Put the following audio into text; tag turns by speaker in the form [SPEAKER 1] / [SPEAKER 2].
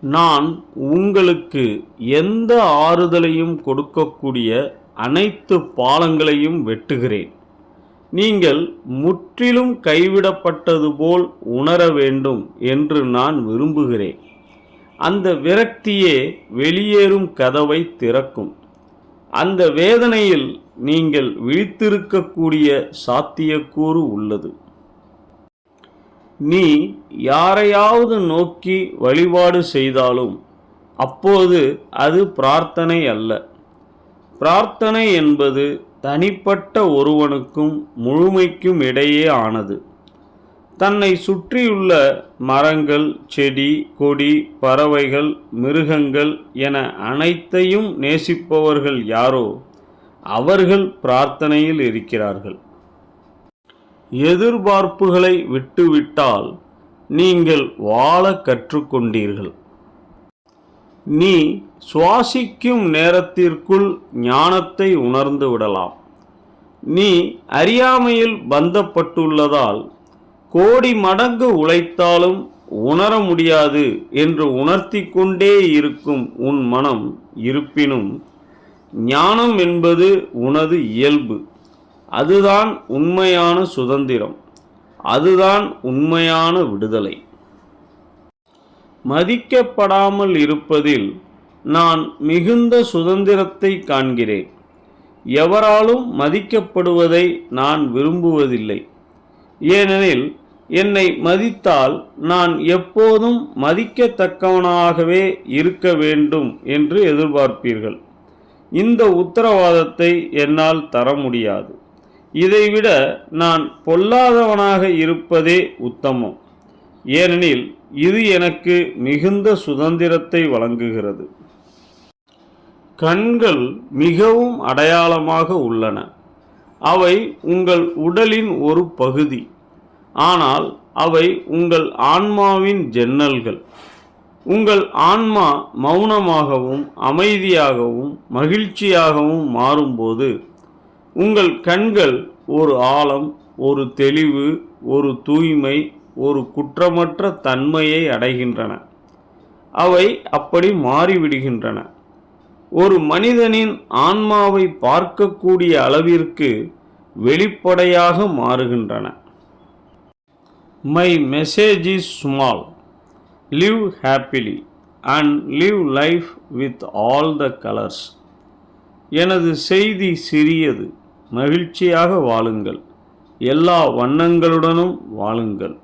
[SPEAKER 1] நான் உங்களுக்கு எந்த ஆறுதலையும் கொடுக்கக்கூடிய அனைத்து பாலங்களையும் வெட்டுகிறேன். நீங்கள் முற்றிலும் கைவிடப்பட்டது போல் உணர வேண்டும் என்று நான் விரும்புகிறேன். அந்த விரக்தியே வெளியேறும் கதவை திறக்கும். அந்த வேதனையில் நீங்கள் விழித்திருக்கக்கூடிய சாத்தியக்கூறு உள்ளது. நீ யாரையாவது நோக்கி வழிபாடு செய்தாலும் அப்போது அது பிரார்த்தனை அல்ல. பிரார்த்தனை என்பது தனிப்பட்ட ஒருவனுக்கும் முழுமைக்கும் இடையே ஆனது. தன்னை சுற்றியுள்ள மரங்கள் செடி கொடி பறவைகள் மிருகங்கள் என அனைத்தையும் நேசிப்பவர்கள் யாரோ அவர்கள் பிரார்த்தனையில் இருக்கிறார்கள். எதிர்பார்ப்புகளை விட்டுவிட்டால் நீங்கள் வாழ கற்றுக்கொண்டீர்கள். நீ சுவாசிக்கும் நேரத்திற்குள் ஞானத்தை உணர்ந்து விடலாம். நீ அறியாமையில் பந்தப்பட்டுள்ளதால் கோடி மடங்கு உழைத்தாலும் உணர முடியாது என்று உணர்த்தி கொண்டே இருக்கும் உன் மனம் இருப்பினும் ஞானம் என்பது உனது இயல்பு. அதுதான் உண்மையான சுதந்திரம். அதுதான் உண்மையான விடுதலை. மதிக்கப்படாமல் இருப்பதில் நான் மிகுந்த சுதந்திரத்தை காண்கிறேன். எவராலும் மதிக்கப்படுவதை நான் விரும்புவதில்லை. ஏனெனில் என்னை மதித்தால் நான் எப்போதும் மதிக்கத்தக்கவனாகவே இருக்க வேண்டும் என்று எதிர்பார்ப்பீர்கள். இந்த உத்தரவாதத்தை என்னால் தர முடியாது. இதைவிட நான் பொல்லாதவனாக இருப்பதே உத்தமம். ஏனெனில் இது எனக்கு மிகுந்த சுதந்திரத்தை வழங்குகிறது. கண்கள் மிகவும் அடையாளமாக உள்ளன. அவை உங்கள் உடலின் ஒரு பகுதி. ஆனால் அவை உங்கள் ஆன்மாவின் ஜன்னல்கள். உங்கள் ஆன்மா மௌனமாகவும் அமைதியாகவும் மகிழ்ச்சியாகவும் மாறும்போது உங்கள் கண்கள் ஒரு ஆழம் ஒரு தெளிவு ஒரு தூய்மை ஒரு குற்றமற்ற தன்மையை அடைகின்றன. அவை அப்படி மாறிவிடுகின்றன. ஒரு மனிதனின் ஆன்மாவை பார்க்கக்கூடிய அளவிற்கு வெளிப்படையாக மாறுகின்றன. My message is small live happily and live life with all the colours எனது செய்தி சிறியது. மகிழ்ச்சியாக வாழுங்கள். எல்லா வண்ணங்களுடனும் வாழுங்கள்.